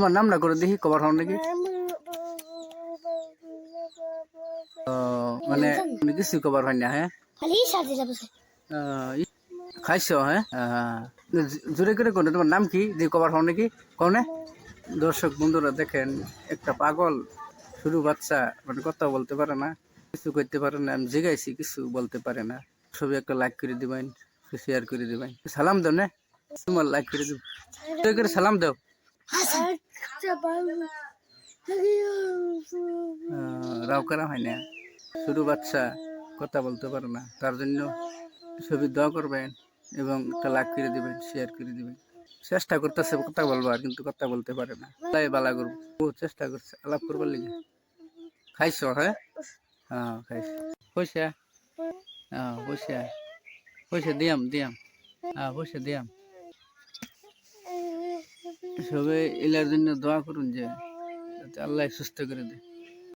তোমার নাম না করে দেখি, কবার হন নাকি? মানে কিছু কবার হয়? না হ্যাঁ খাইছো হ্যাঁ? জোরে করে কোনে তোমার নাম কি? যে কবার হও নাকি? কনে দর্শক, বন্ধুরা দেখেন, একটা পাগল শুরু বাচ্চা মানে কথা বলতে পারে না, কিছু করতে পারে না, আমি জিগাইছি, কিছু বলতে পারে না। ছবি একটা লাইক করে দিবেন শেয়ার করে দিবেন। সালাম দাও, না? তোমার লাইক করে দিব। সালাম দাও। রাও করা হয় না? শুরু বাচ্চা কথা বলতে পারে না। তার জন্য ছবি দোয়া করবেন এবং একটা লাইক করে দিবেন শেয়ার করে দিবেন। চেষ্টা করতেছে কথা বলবার কিন্তু কথা বলতে পারে না। তাই বালা করব। ও চেষ্টা করছে আলাপ করবার লিগে। খাইছ হ্যাঁ? হ্যাঁ খাইছ। পয়সা? হ্যাঁ পয়সা। পয়সা দিয়াম দিয়াম। হ্যাঁ পয়সা দিয়াম। সবাই এলার জন্য দোয়া করুন যে আল্লাহ সুস্থ করে দেয়।